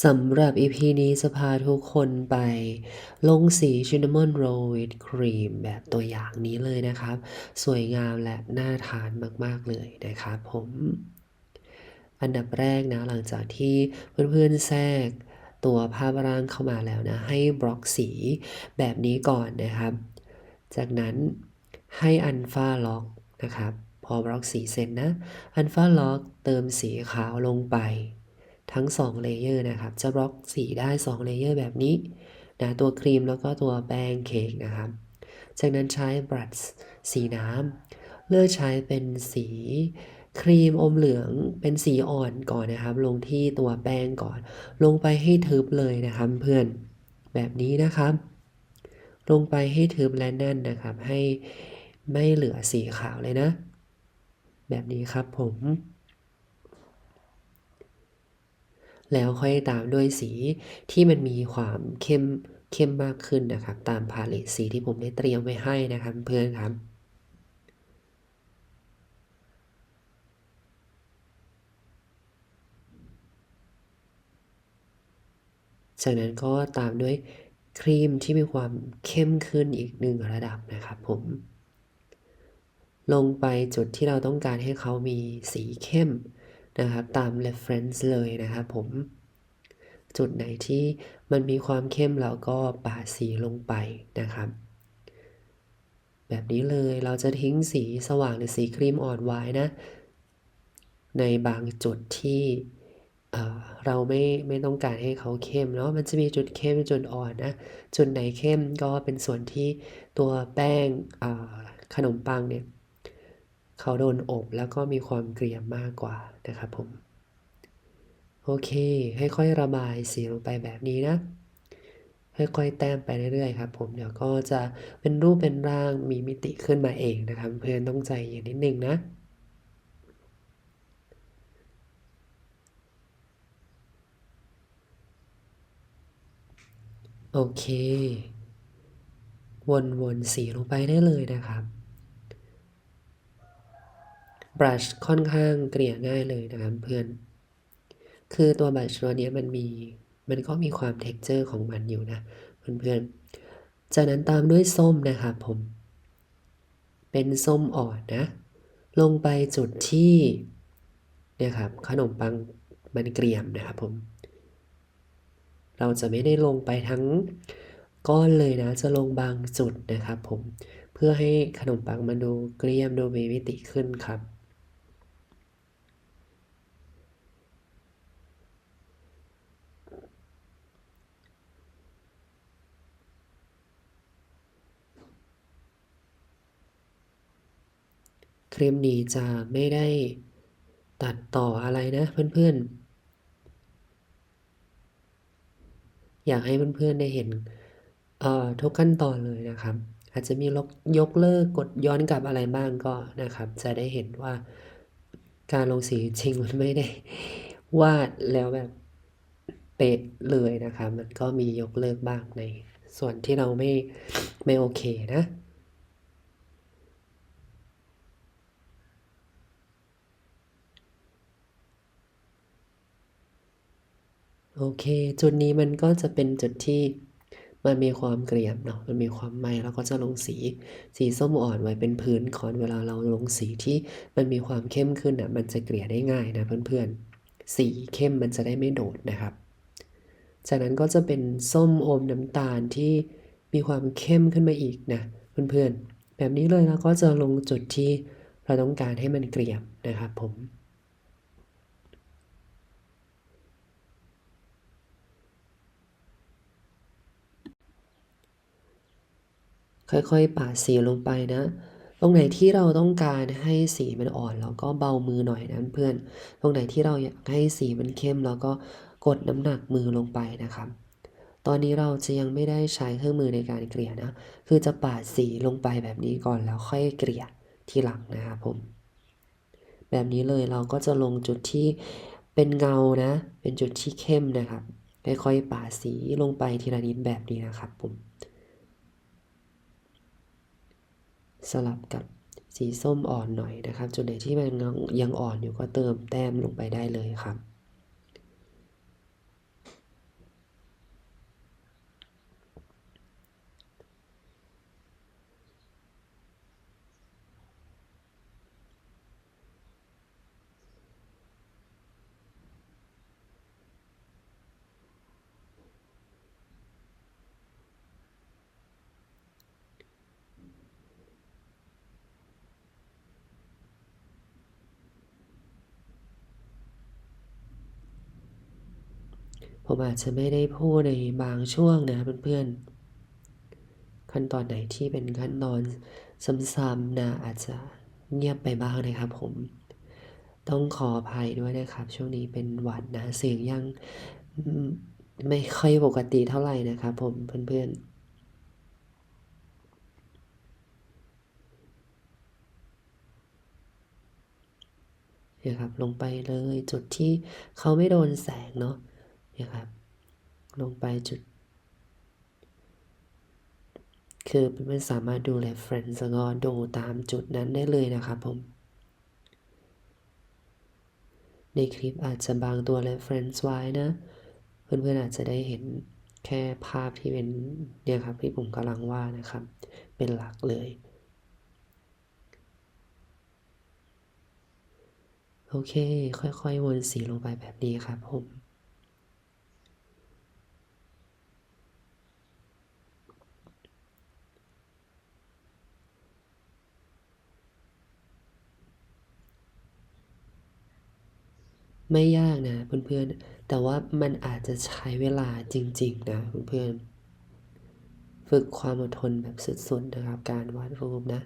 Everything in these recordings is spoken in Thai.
สำหรับ EP นี้จะพาทุกคนไปลงสี Cinnamon Roll with Cream แบบตัวอย่างนี้เลยนะครับ สวยงามและน่าทานมาก ๆ เลยนะครับผม อันดับแรกนะ หลังจากที่เพื่อน ๆ แทรกตัวภาพร่างเข้ามาแล้วนะ ให้บล็อกสีแบบนี้ก่อนนะครับ จากนั้นให้อันฟ้าล็อกนะครับ พอบล็อกสีเสร็จนะ อันฟ้าล็อกเติมสีขาวลงไป ทั้ง2เลเยอร์นะครับจะบล็อกสีได้2เลเยอร์แบบนี้นะตัวครีมแล้วก็ตัวแป้งเค้กนะครับ จากนั้นใช้บรัชสีน้ำเลือกใช้เป็นสีครีมอมเหลืองเป็นสีอ่อนก่อนนะครับ ลงที่ตัวแป้งก่อน ลงไปให้ทึบเลยนะครับเพื่อนแบบนี้นะครับ ลงไปให้ทึบและแน่นนะครับ ให้ไม่เหลือสีขาวเลยนะ แบบนี้ครับผม แล้วค่อยตามด้วยสีที่มันมีความเข้มเข้มมากขึ้นนะครับ ตามพาเลตสีที่ผมได้เตรียมไว้ให้นะครับเพื่อนครับจากนั้นก็ตามด้วยครีมที่มีความเข้มขึ้นอีกหนึ่งระดับนะครับผม ลงไปจุดที่เราต้องการให้เขามีสีเข้ม นะครับตาม reference เลยนะครับผม จุดไหนที่มันมีความเข้มเราก็ปาสีลงไปนะครับ แบบนี้เลยเราจะทิ้งสีสว่างหรือสีครีมอ่อนไว้นะ ในบางจุดที่เเราไม่ไม่ต้องการให้เขาเข้มเนาะมันจะมีจุดเข้มจุดอ่อนนะจุดไหนเข้มก็เป็นส่วนที่ตัวแป้งขนมปังเนี่ย เขาโดนอบแล้วก็มีความเกรียมมากกว่านะครับผม โอเค ค่อยๆระบายสีลงไปแบบนี้นะ ค่อยๆแต้มไปเรื่อยๆครับ ผมเดี๋ยวก็จะเป็นรูปเป็นร่างมีมิติขึ้นมาเองนะครับ เพื่อนต้องใจเย็นนิดนึงนะโอเค วนๆสีลงไปได้เลยนะครับ บรัชค่อนข้างเกลี่ยง่ายเลยนะครับเพื่อน คือตัวบรัชตัวนี้มันมีมันก็มีความเท็กเจอร์ของมันอยู่นะเพื่อนๆ จากนั้นตามด้วยส้มนะครับผม เป็นส้มอ่อนนะ ลงไปจุดที่เนี่ยครับขนมปังมันเกรียมนะครับผม เราจะไม่ได้ลงไปทั้งก้อนเลยนะ จะลงบางจุดนะครับผม เพื่อให้ขนมปังมันดูเกรียมดูมีมิติขึ้นครับ คลิปนี้จะไม่ได้ตัดต่ออะไรนะเพื่อนๆ อยากให้เพื่อนๆได้เห็นทุกขั้นตอนเลยนะครับ อาจจะมีลกยกเลิกกดย้อนกลับอะไรบ้างก็นะครับ จะได้เห็นว่าการลงสีจริงมันไม่ได้วาดแล้วแบบเป๊ะเลยนะครับ มันก็มียกเลิกบ้างในส่วนที่เราไม่ไม่โอเคนะ โอเค จุดนี้มันก็จะเป็นจุดที่มันมีความเกรียมเนาะ มันมีความไหมแล้วก็จะลงสี สีส้มอ่อนไว้เป็นพื้นก่อนเวลาเราลงสีที่มันมีความเข้มขึ้นอะ มันจะเกลี่ยได้ง่ายนะเพื่อนๆ สีเข้มมันจะได้ไม่โดดนะครับ จากนั้นก็จะเป็นส้มอมน้ำตาลที่มีความเข้มขึ้นมาอีกนะเพื่อนๆ แบบนี้เลยแล้วก็จะลงจุดที่เราต้องการให้มันเกลี่ยมนะครับผม ค่อยๆปาดสีลงไปนะ ตรงไหนที่เราต้องการให้สีมันอ่อนเราก็เบามือหน่อยนะเพื่อน ตรงไหนที่เราอยากให้สีมันเข้มเราก็กดน้ำหนักมือลงไปนะครับ ตอนนี้เราจะยังไม่ได้ใช้เครื่องมือในการเกลี่ยนะ คือจะปาดสีลงไปแบบนี้ก่อนแล้วค่อยเกลี่ยทีหลังนะครับผม แบบนี้เลยเราก็จะลงจุดที่เป็นเงานะ เป็นจุดที่เข้มนะครับค่อยๆปาดสีลงไปทีละนิดแบบนี้นะครับผม สลับกับสีส้มอ่อนหน่อยนะครับ จุดไหนที่มันยังอ่อนอยู่ก็เติมแต้มลงไปได้เลยครับ ผมอาจจะไม่ได้พูดในบางช่วงนะเพื่อนๆ ขั้นตอนไหนที่เป็นขั้นตอนซ้ำๆนะอาจจะเงียบไปบ้างนะครับผม ต้องขออภัยด้วยนะครับ ช่วงนี้เป็นหวัดนะเสียงยังไม่ค่อยปกติเท่าไหร่นะครับผมเพื่อนๆเนี่ยครับลงไปเลยจุดที่เขาไม่โดนแสงเนาะ นี่ยครับ ลงไปจุด คือเพื่อนๆสามารถดู reference แล้วก็ดูตามจุดนั้นได้เลยนะครับผม ในคลิปอาจจะบางตัว reference ไว้นะ เพื่อนๆอาจจะได้เห็นแค่ภาพที่เป็นเนี่ยครับที่ผมกำลังว่านะครับ เป็นหลักเลย โอเค ค่อยๆวนสีลงไปแบบนี้ครับผม ไม่ยากนะเพื่อนๆ แต่ว่ามันอาจจะใช้เวลาจริง ๆ นะเพื่อนๆ ฝึกความอดทนแบบสุดๆนะครับการวาดรูปนะ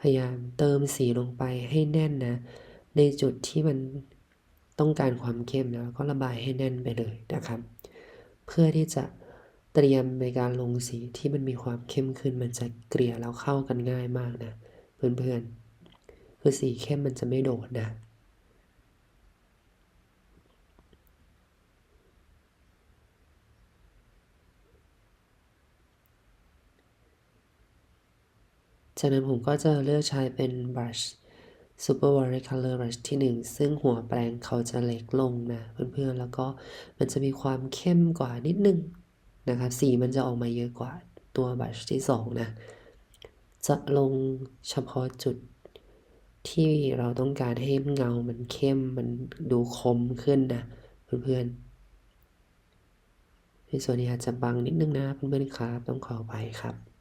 พยายามเติมสีลงไปให้แน่นนะ ในจุดที่มันต้องการความเข้มแล้วก็ระบายให้แน่นไปเลยนะครับ เพื่อที่จะเตรียมในการลงสีที่มันมีความเข้มขึ้น มันจะเกลี่ยแล้วเข้ากันง่ายมากนะ เพื่อนๆคือสีเข้มมันจะไม่โดดนะ จากนั้นผมก็จะเลือกใช้เป็น brush super watercolor brush ที่ 1 ซึ่งหัวแปรงเขาจะเล็กลงนะเพื่อนๆ แล้วก็มันจะมีความเข้มกว่านิดนึงนะครับ สีมันจะออกมาเยอะกว่าตัว brush ที่ 2 นะ จะลงเฉพาะจุดที่เราต้องการให้เงามันเข้มมันดูคมขึ้นนะเพื่อนๆในส่วนนี้อาจจะบังนิดนึงนะเพื่อนๆครับต้องขออภัยครับ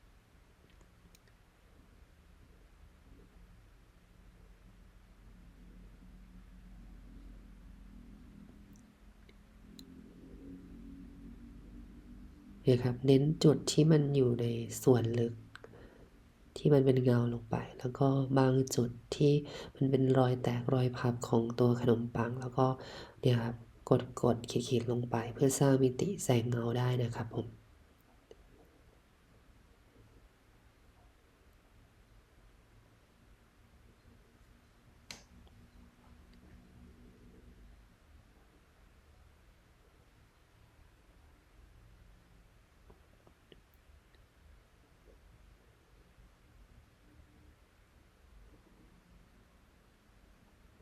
นี่ยครับ เน้นจุดที่มันอยู่ในส่วนลึก ที่มันเป็นเงาลงไป แล้วก็บางจุดที่มันเป็นรอยแตกรอยพับของตัวขนมปัง แล้วก็เนี่ยครับกดกดขีดๆลงไปเพื่อสร้างมิติแสงเงาได้นะครับผม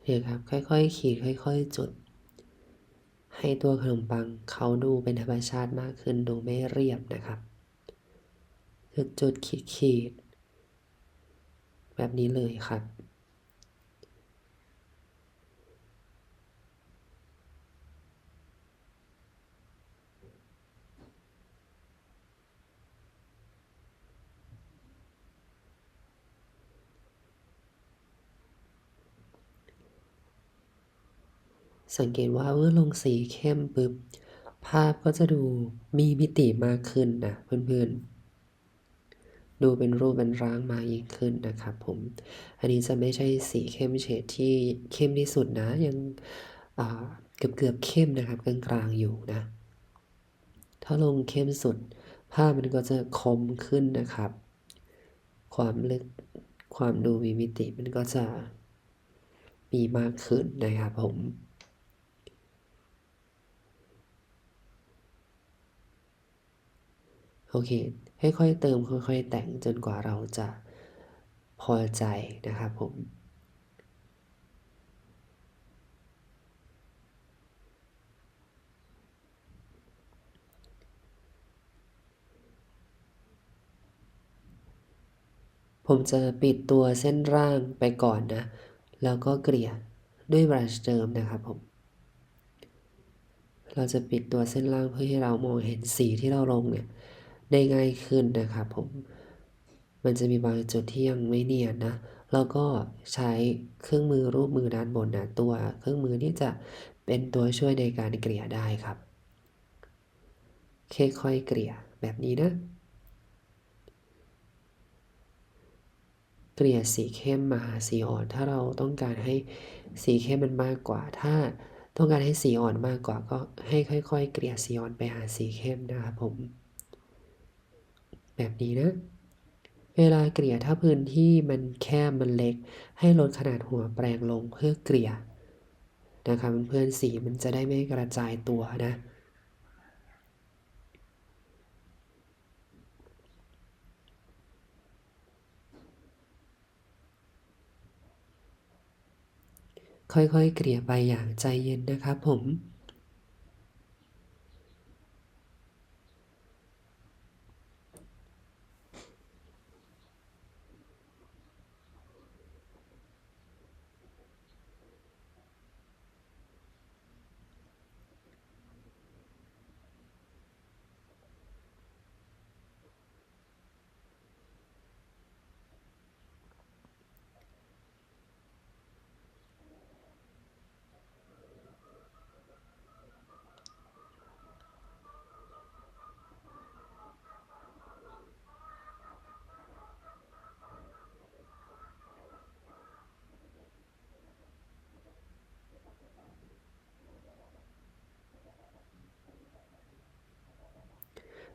เนี่ยครับค่อยๆ ขีดค่อย ๆ จุด ให้ตัวขนมปังเขาดูเป็นธรรมชาติมากขึ้นดูไม่เรียบนะครับ จุดจุดขีดขีดแบบนี้เลยครับ สังเกตว่าเมื่อลงสีเข้มปุ๊บภาพก็จะดูมีมิติมากขึ้นนะเพื่อนๆ ดูเป็นรูปเป็นร่างมายิ่งขึ้นนะครับผม อันนี้จะไม่ใช่สีเข้มเฉดที่เข้มที่สุดนะ ยังเกือบเกือบเข้มนะครับกลางๆอยู่นะ ถ้าลงเข้มสุด ภาพมันก็จะคมขึ้นนะครับ ความลึกความดูมีมิติมันก็จะมีมากขึ้นนะครับผม โอเคค่อยๆเติมค่อย ๆ แต่งจนกว่าเราจะพอใจนะครับผม ผมจะปิดตัวเส้นร่างไปก่อนนะ แล้วก็เกลี่ยด้วยบรัชเดิมนะครับผม เราจะปิดตัวเส้นล่างเพื่อให้เรามองเห็นสีที่เราลงเนี่ย ได้ง่ายขึ้นนะครับผม มันจะมีบางจุดที่ยังไม่เนียนนะ แล้วก็ใช้เครื่องมือรูปมือด้านบนนะตัวเครื่องมือนี่จะเป็นตัวช่วยในการเกลี่ยได้ครับ ค่อยๆเกลี่ยแบบนี้นะ เกลี่ยสีเข้มมาหาสีอ่อน ถ้าเราต้องการให้สีเข้มมันมากกว่า ถ้าต้องการให้สีอ่อนมากกว่าก็ให้ค่อย ๆ เกลี่ยสีอ่อนไปหาสีเข้มนะครับผม แบบนี้นะ เวลาเกลี่ยถ้าพื้นที่มันแคบมันเล็ก ให้ลดขนาดหัวแปรงลงเพื่อเกลี่ยนะครับเพื่อนสีมันจะได้ไม่กระจายตัวนะค่อยๆ เกลี่ยไปอย่างใจเย็นนะครับผม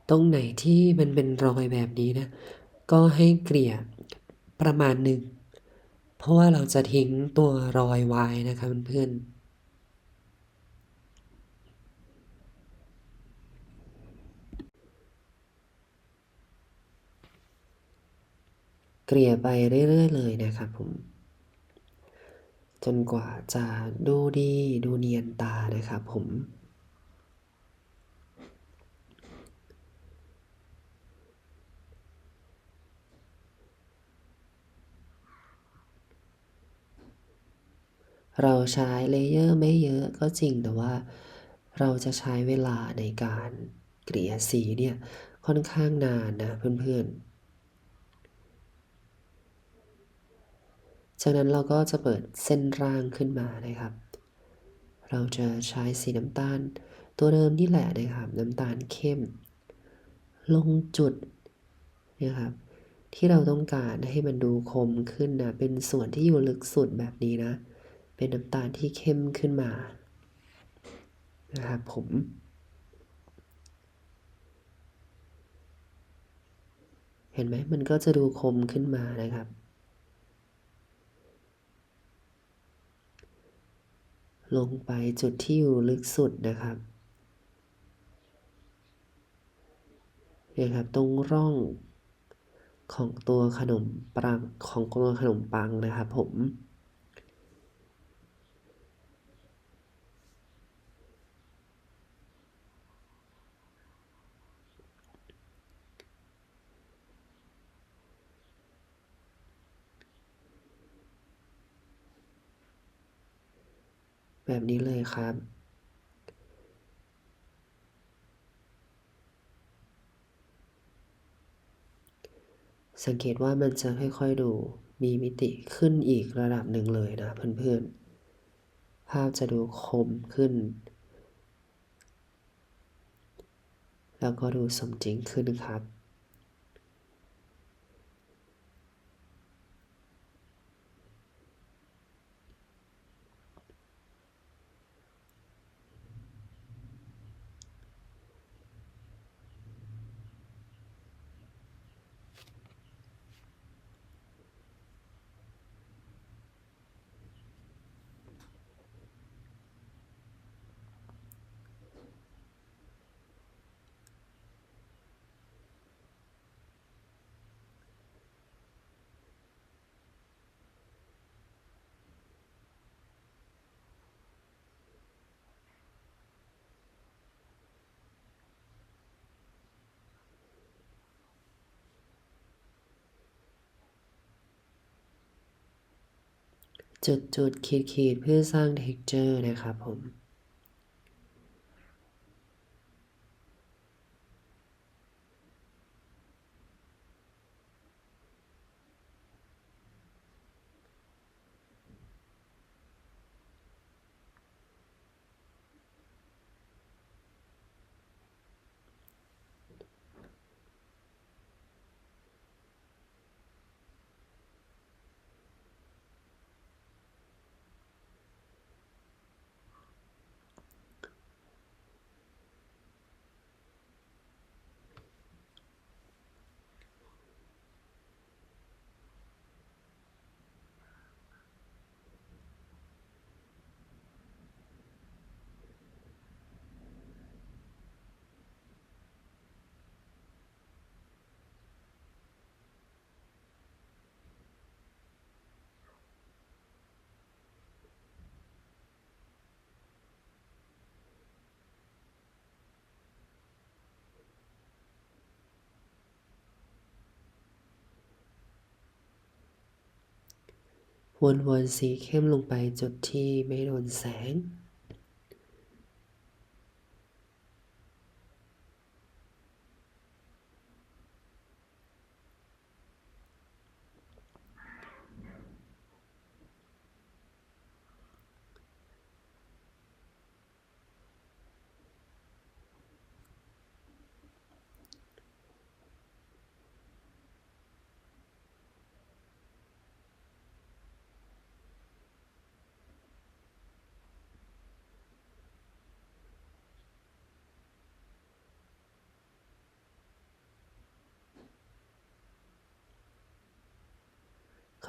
ตรงไหนที่มันเป็นรอยแบบนี้นะ ก็ให้เกลี่ยประมาณหนึ่ง เพราะว่าเราจะทิ้งตัวรอยไว้นะคะเพื่อนๆเกลี่ยไปเรื่อยๆเลยนะครับผม จนกว่าจะดูดีดูเนียนตานะครับผม เราใช้เลเยอร์ไม่เยอะก็จริงแต่ว่า เราจะใช้เวลาในการเกลี่ยสีเนี่ยค่อนข้างนานนะเพื่อนๆ จากนั้นเราก็จะเปิดเส้นร่างขึ้นมานะครับ เราจะใช้สีน้ำตาล ตัวเดิมนี่แหละนะครับ น้ำตาลเข้ม ลงจุดนะครับที่เราต้องการให้มันดูคมขึ้นนะ เป็นส่วนที่อยู่ลึกสุดแบบนี้นะ เป็นน้ำตาลที่เข้มขึ้นมานะครับผมเห็นไหมมันก็จะดูคมขึ้นมานะครับ ลงไปจุดที่อยู่ลึกสุดนะครับนะครับตรงร่องของตัวขนมปังของตัวขนมปังนะครับผม แบบนี้เลยครับ สังเกตว่ามันจะค่อยๆดูมีมิติขึ้นอีกระดับหนึ่งเลยนะเพื่อนๆ ภาพจะดูคมขึ้น แล้วก็ดูสมจริงขึ้นครับ ค จุดจุดขีดขีดเพื่อสร้าง texture นะครับผม วนๆสีเข้มลงไปจุดที่ไม่โดนแสง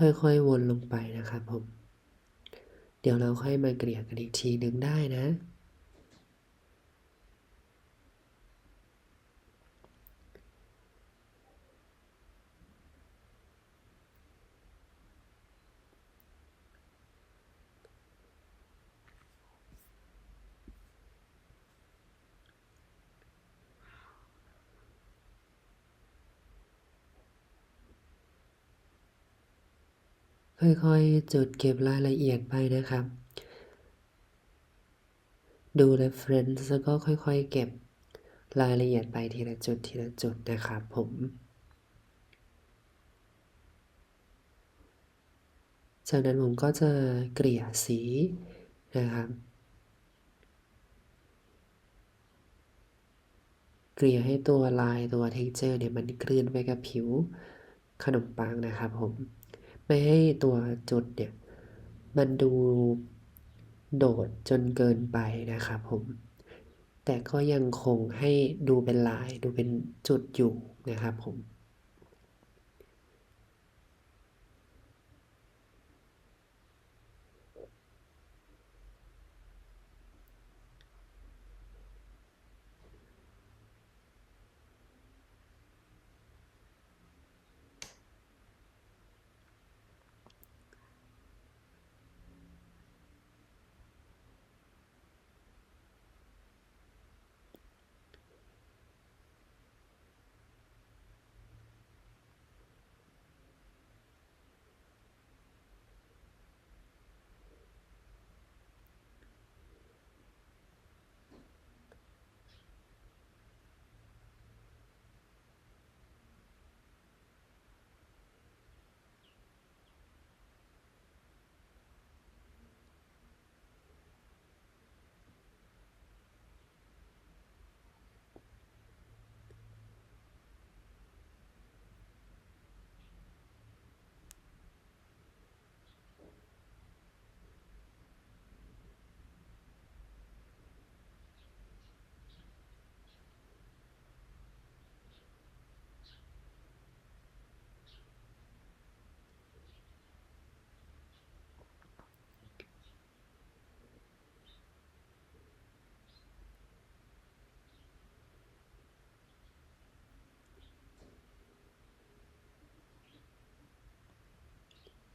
ค่อยๆวนลงไปนะครับผม เดี๋ยวเราค่อยมาเกลี่ยกันอีกทีหนึ่งได้นะ ค่อยๆจุดเก็บรายละเอียดไปนะครับ ดู reference แล้วก็ค่อยๆ เก็บรายละเอียดไปทีละจุดทีละจุดนะครับผม จากนั้นผมก็จะเกลี่ยสีนะครับ เกลี่ยให้ตัวลายตัว texture เนี่ยมันกลืนไปกับผิวขนมปังนะครับผม ไม่ให้ตัวจุดเนี่ย มันดูโดดจนเกินไปนะครับผม แต่ก็ยังคงให้ดูเป็นลายดูเป็นจุดอยู่นะครับผม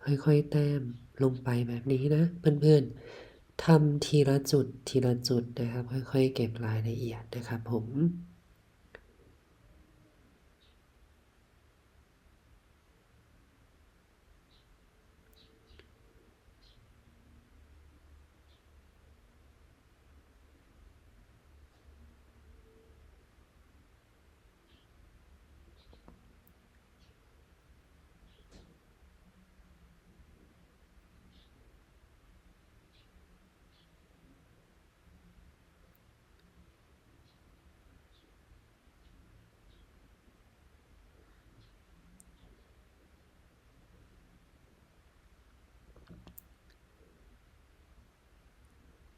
ค่อยๆ แต้มลงไปแบบนี้นะ เพื่อนๆทำทีละจุดทีละจุดนะครับ ค่อยๆ เก็บรายละเอียดนะครับผม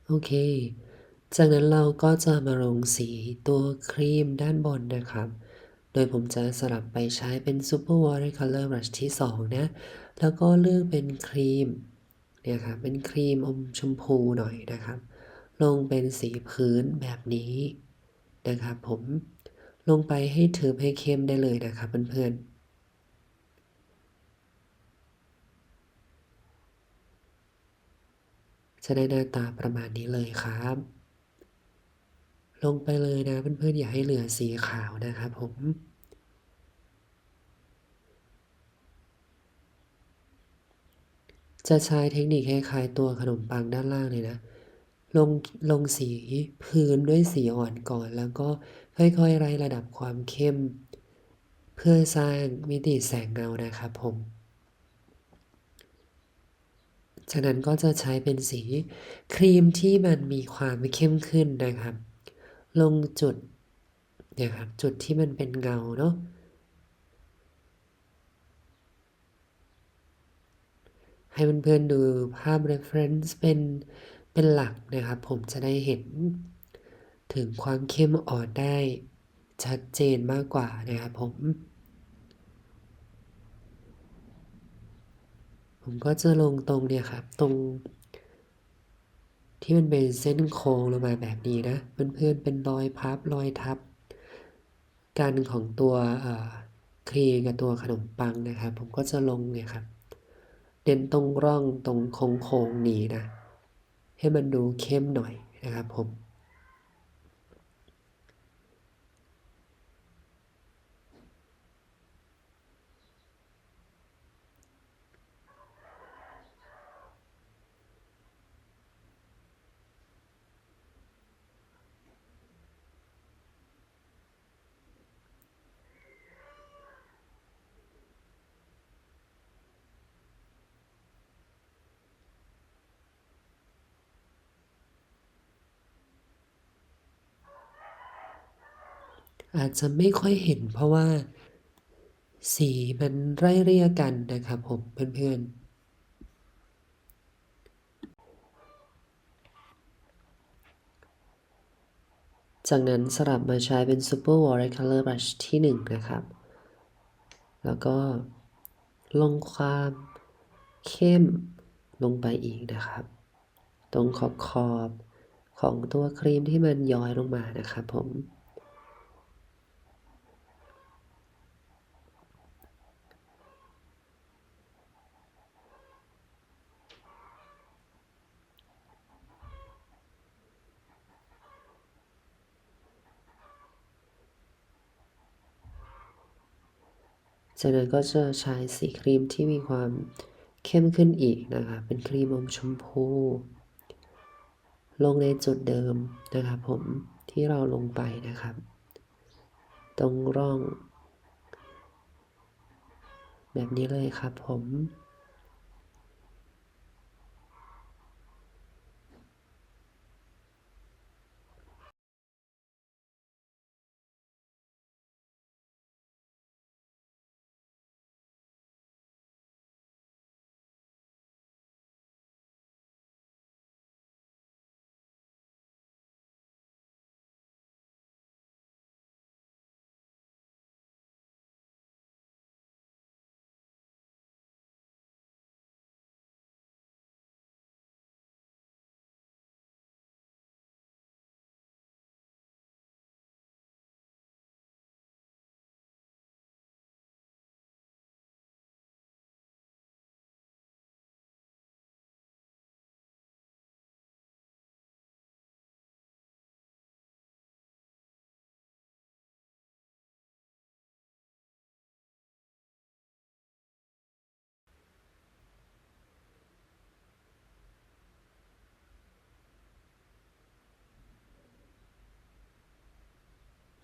โอเค จากนั้นเราก็จะมาลงสีตัวครีมด้านบนนะครับ โดยผมจะสลับไปใช้เป็น Super Watercolor Brush ที่ 2 นะ แล้วก็เลือกเป็นครีมเนี่ยครับเป็นครีมอมชมพูหน่อยนะครับ ลงเป็นสีพื้นแบบนี้นะครับผมลงไปให้ถือให้เข้มได้เลยนะครับเพื่อนๆ จะได้หน้าตาประมาณนี้เลยครับ ลงไปเลยนะเพื่อนๆอย่าให้เหลือสีขาวนะครับผมจะใช้เทคนิคคล้ายๆตัวขนมปังด้านล่างเลยนะ ลงลงสีพื้นด้วยสีอ่อนก่อน แล้วก็ค่อยๆไล่ระดับความเข้ม เพื่อสร้างมิติแสงเงานะครับผม จากนั้นก็จะใช้เป็นสีครีมที่มันมีความเข้มขึ้นนะครับ ลงจุดเนี่ยครับจุดที่มันเป็นเงาเนาะให้เพื่อนๆดูภาพ reference เป็นเป็นหลักนะครับ ผมจะได้เห็นถึงความเข้มอ่อนได้ชัดเจนมากกว่านะครับผม ผมก็จะลงตรงเนี่ยครับ ตรง ที่มันเป็นเส้นโค้งลงมาแบบนี้นะเพื่อนๆเป็นรอยพับรอยทับ กันของตัวครีมกับตัวขนมปังนะครับ ผมก็จะลงเนี่ยครับเน้นตรงร่องตรงโค้งๆนี้นะ ให้มันดูเข้มหน่อยนะครับผม อาจจะไม่ค่อยเห็นเพราะว่า สีมันไล่เรียกันนะครับผมเพื่อนๆจากนั้นสลับมาใช้เป็น Super Watercolor Brush ที่ 1 นะครับ แล้วก็ลงความเข้มลงไปอีกนะครับ ตรงขอบขอบของตัวครีมที่มันย้อยลงมานะครับผม จากนั้นก็จะใช้สีครีมที่มีความเข้มขึ้นอีกนะคะ เป็นครีมอมชมพู ลงในจุดเดิมนะครับผมที่เราลงไปนะครับ ตรงร่อง แบบนี้เลยครับผม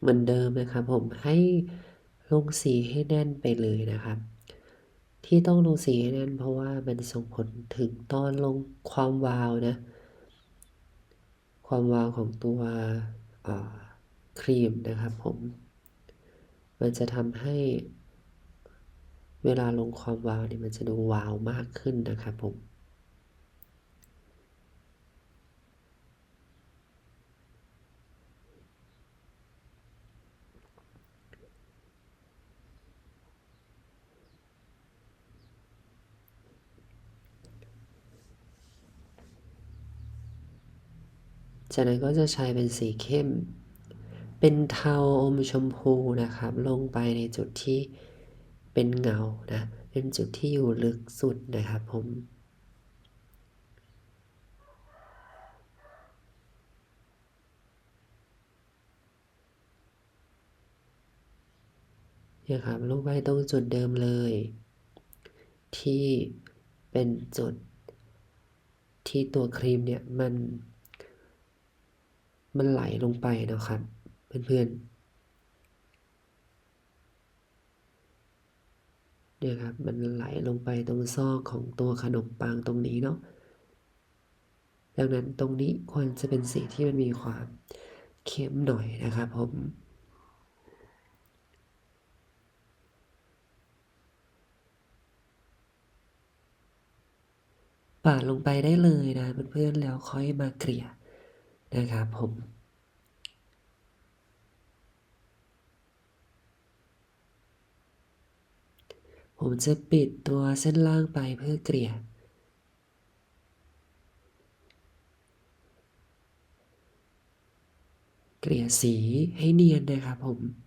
เหมือนเดิมนะครับผมให้ลงสีให้แน่นไปเลยนะครับ ที่ต้องลงสีให้แน่น เพราะว่ามันส่งผลถึงตอนลงความวาวนะ ความวาวของตัวครีมนะครับผม มันจะทำให้เวลาลงความวาวเนี่ยมันจะดูวาวมากขึ้นนะครับผม จากนั้นก็จะใช้เป็นสีเข้ม เป็นเทาอมชมพูนะครับ ลงไปในจุดที่เป็นเงานะ เป็นจุดที่อยู่ลึกสุดนะครับผมเนี่ยครับลงไปตรงจุดเดิมเลย ที่เป็นจุดที่ตัวครีมเนี่ยมัน มันไหลลงไปนะครับ เพื่อนๆเนี่ยครับมันไหลลงไปตรงซอกของตัวขนมปังตรงนี้เนาะดังนั้นตรงนี้ควรจะเป็นสีที่มันมีความเข้มหน่อยนะครับผมปาดลงไปได้เลยนะเพื่อนๆแล้วค่อยมาเกลี่ย นะครับผมผมจะปิดตัวเส้นล่างไปเพื่อเกลี่ย เกลี่ยสีให้เนียนนะครับผม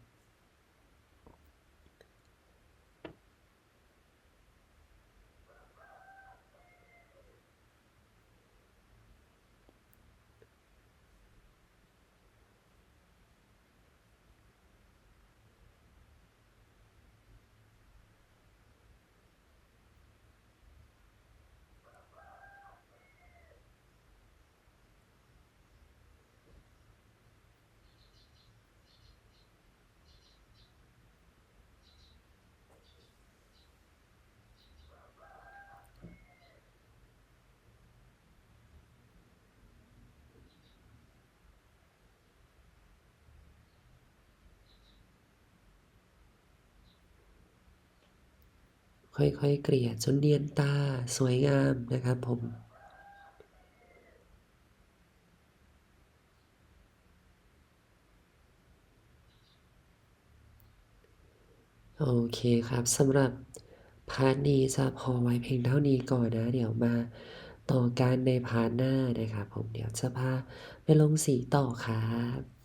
ค่อยๆเกลี่ยจนเนียนตาสวยงามนะครับผมโอเคครับสำหรับพาร์ทนี้จะพอไว้เพียงเท่านี้ก่อนนะ เดี๋ยวมาต่อกันในพาร์ทหน้านะครับผมเดี๋ยวจะพาไปลงสีต่อครับ